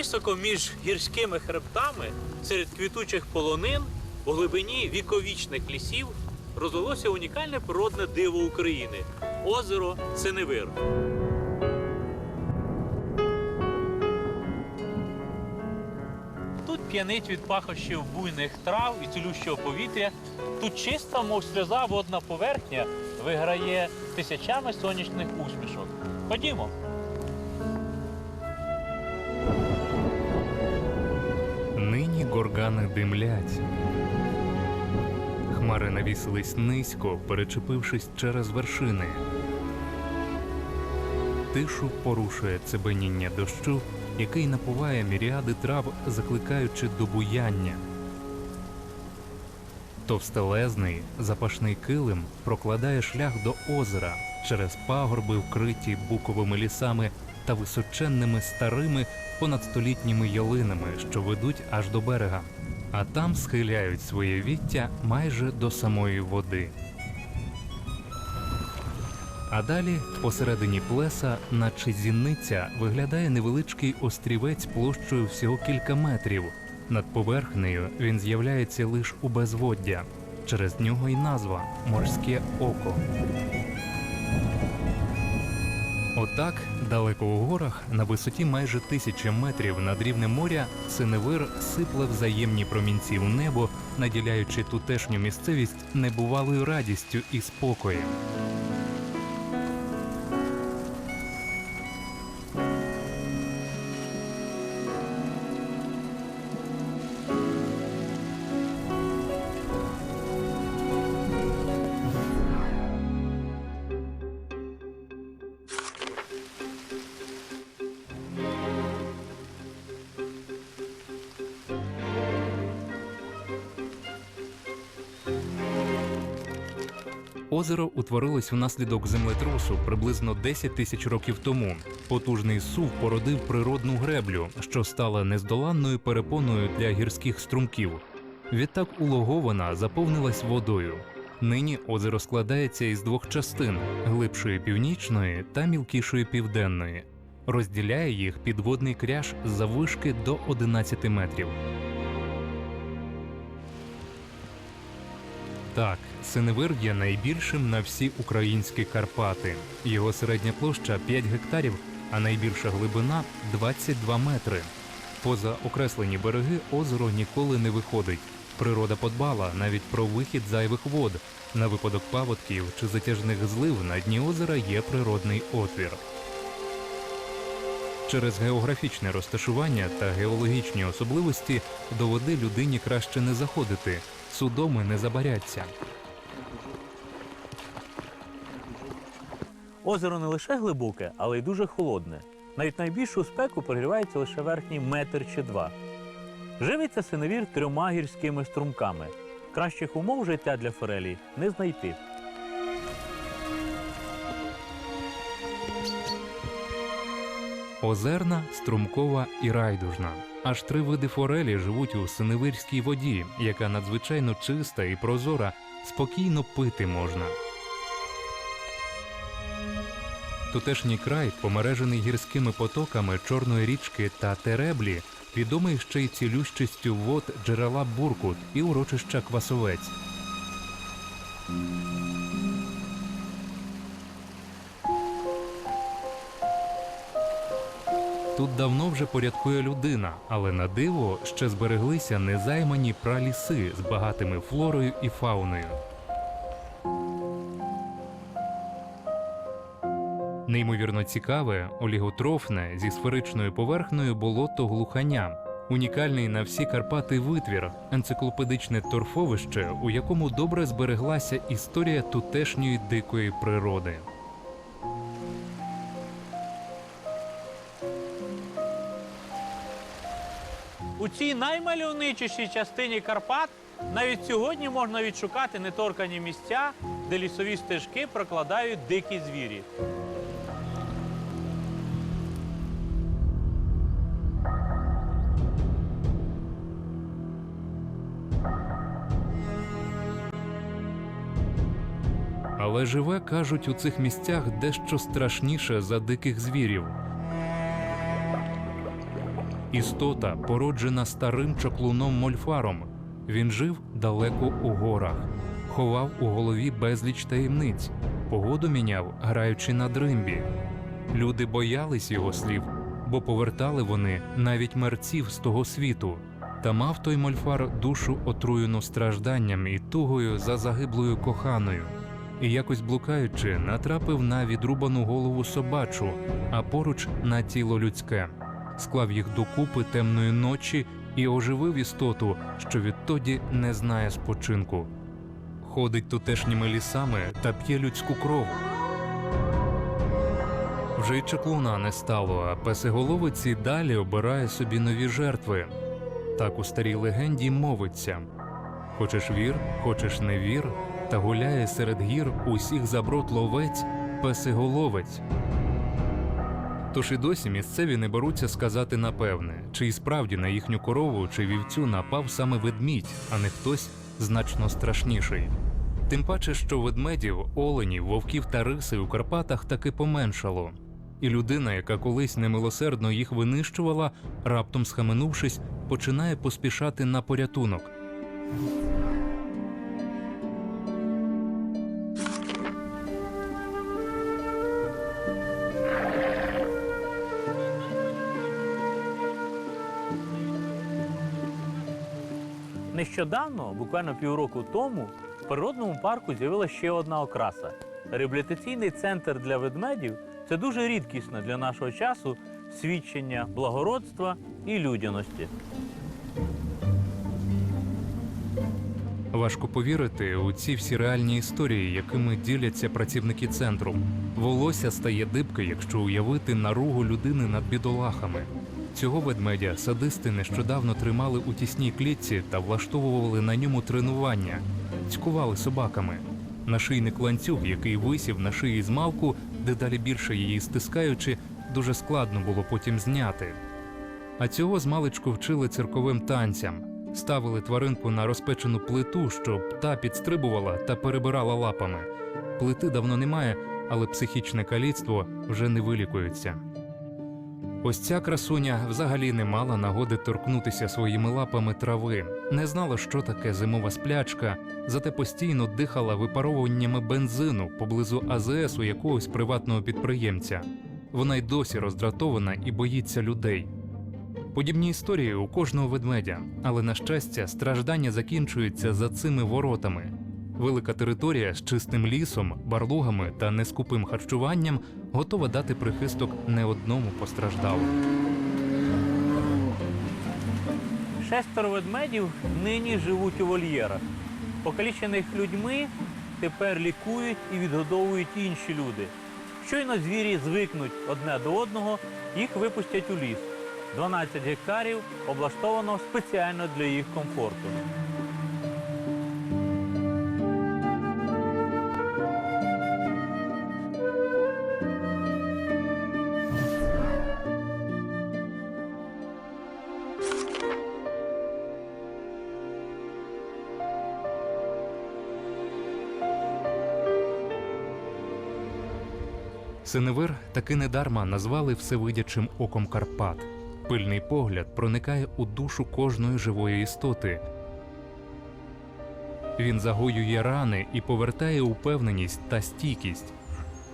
Високо між гірськими хребтами, серед квітучих полонин, у глибині віковічних лісів розвелося унікальне природне диво України озеро Синевир. Тут п'янить від пахощів буйних трав і цілющого повітря. Тут чиста, мов сльоза водна поверхня виграє тисячами сонячних усмішок. Ходімо. Горгани димлять. Хмари навісились низько, перечепившись через вершини. Тишу порушує цебеніння дощу, який напуває міріади трав, закликаючи до буяння. Товстелезний запашний килим прокладає шлях до озера через пагорби, вкриті буковими лісами та височенними старими понадстолітніми ялинами, що ведуть аж до берега, а там схиляють своє віття майже до самої води. А далі, посередині плеса, наче зіниця, виглядає невеличкий острівець площею всього кілька метрів. Над поверхнею він з'являється лише у безводдя. Через нього й назва морське око. Отак, далеко у горах, на висоті майже тисячі метрів над рівнем моря, синевир сипле взаємні промінці у небо, наділяючи тутешню місцевість небувалою радістю і спокоєм. Озеро утворилось внаслідок землетрусу приблизно 10 тисяч років тому. Потужний сув породив природну греблю, що стала нездоланною перепоною для гірських струмків. Відтак улогована заповнилась водою. Нині озеро складається із двох частин глибшої північної та мілкішої південної. Розділяє їх підводний кряж з заввишки до 11 метрів. Так, Синевир є найбільшим на всі українські Карпати. Його середня площа 5 гектарів, а найбільша глибина 22 метри. Поза окреслені береги озеро ніколи не виходить. Природа подбала навіть про вихід зайвих вод. На випадок паводків чи затяжних злив на дні озера є природний отвір. Через географічне розташування та геологічні особливості до води людині краще не заходити, судоми не забаряться. Озеро не лише глибоке, але й дуже холодне. Навіть найбільшу спеку прогрівається лише верхній метр чи два. Живиться синевір трьома гірськими струмками. Кращих умов життя для форелі не знайти. Озерна, струмкова і райдужна. Аж три види форелі живуть у синевирській воді, яка надзвичайно чиста і прозора, спокійно пити можна. Тутешній край, помережений гірськими потоками Чорної річки та Тереблі, відомий ще й цілющістю вод джерела Буркут і урочища Квасовець. Тут давно вже порядкує людина, але на диво ще збереглися незаймані праліси з багатими флорою і фауною. Неймовірно цікаве, оліготрофне зі сферичною поверхнею болото глуханя. Унікальний на всі Карпати витвір, енциклопедичне торфовище, у якому добре збереглася історія тутешньої дикої природи. У цій наймальовничішій частині Карпат навіть сьогодні можна відшукати неторкані місця, де лісові стежки прокладають дикі звірі. Але живе, кажуть, у цих місцях дещо страшніше за диких звірів. Істота, породжена старим чаклуном Мольфаром. Він жив далеко у горах, ховав у голові безліч таємниць, погоду міняв, граючи на дримбі. Люди боялись його слів, бо повертали вони навіть мерців з того світу. Та мав той мольфар душу отруєну стражданням і тугою за загиблою коханою. І якось блукаючи, натрапив на відрубану голову собачу, а поруч на тіло людське, склав їх докупи темної ночі і оживив істоту, що відтоді не знає спочинку. Ходить тутешніми лісами та п'є людську кров. Вже й чаклуна не стало, а песиголовиці далі обирає собі нові жертви. Так у старій легенді мовиться: хочеш вір, хочеш не вір, та гуляє серед гір усіх заброд ловець, песиголовець. Тож і досі місцеві не беруться сказати напевне, чи і справді на їхню корову чи вівцю напав саме ведмідь, а не хтось значно страшніший. Тим паче, що ведмедів, оленів, вовків та риси у Карпатах таки поменшало. І людина, яка колись немилосердно їх винищувала, раптом схаменувшись, починає поспішати на порятунок. Нещодавно, буквально півроку тому, в природному парку з'явилася ще одна окраса. Реабілітаційний центр для ведмедів це дуже рідкісне для нашого часу свідчення благородства і людяності. Важко повірити у ці всі реальні історії, якими діляться працівники центру. Волосся стає дибки, якщо уявити наругу людини над бідолахами. Цього ведмедя садисти нещодавно тримали у тісній клітці та влаштовували на ньому тренування, цькували собаками. Нашийник ланцюг, який висів на шиї з малку, дедалі більше її стискаючи, дуже складно було потім зняти. А цього змалечку вчили цирковим танцям. Ставили тваринку на розпечену плиту, щоб та підстрибувала та перебирала лапами. Плити давно немає, але психічне каліцтво вже не вилікується. Ось ця красуня взагалі не мала нагоди торкнутися своїми лапами трави, не знала, що таке зимова сплячка, зате постійно дихала випаровуваннями бензину поблизу АЗС у якогось приватного підприємця. Вона й досі роздратована і боїться людей. Подібні історії у кожного ведмедя, але на щастя, страждання закінчуються за цими воротами. Велика територія з чистим лісом, барлугами та нескупим харчуванням готова дати прихисток не одному постраждалому. Шестеро ведмедів нині живуть у вольєрах. Покалічених людьми тепер лікують і відгодовують інші люди. Щойно звірі звикнуть одне до одного, їх випустять у ліс. 12 гектарів облаштовано спеціально для їх комфорту. Синевир таки недарма назвали всевидячим оком Карпат. Пильний погляд проникає у душу кожної живої істоти. Він загоює рани і повертає упевненість та стійкість.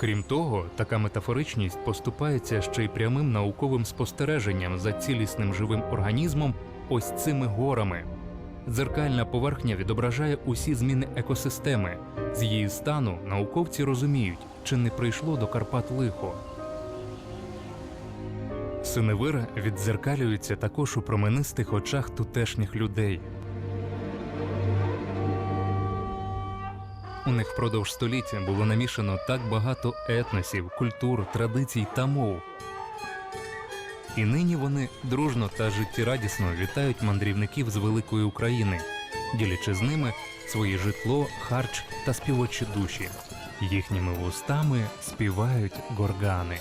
Крім того, така метафоричність поступається ще й прямим науковим спостереженням за цілісним живим організмом ось цими горами. Дзеркальна поверхня відображає усі зміни екосистеми. З її стану науковці розуміють, чи не прийшло до Карпат лихо. Синевир віддзеркалюється також у променистих очах тутешніх людей. У них впродовж століття було намішано так багато етносів, культур, традицій та мов. І нині вони дружно та життєрадісно вітають мандрівників з великої України, ділячи з ними своє житло, харч та співочі душі. Їхніми вустами співають горгани.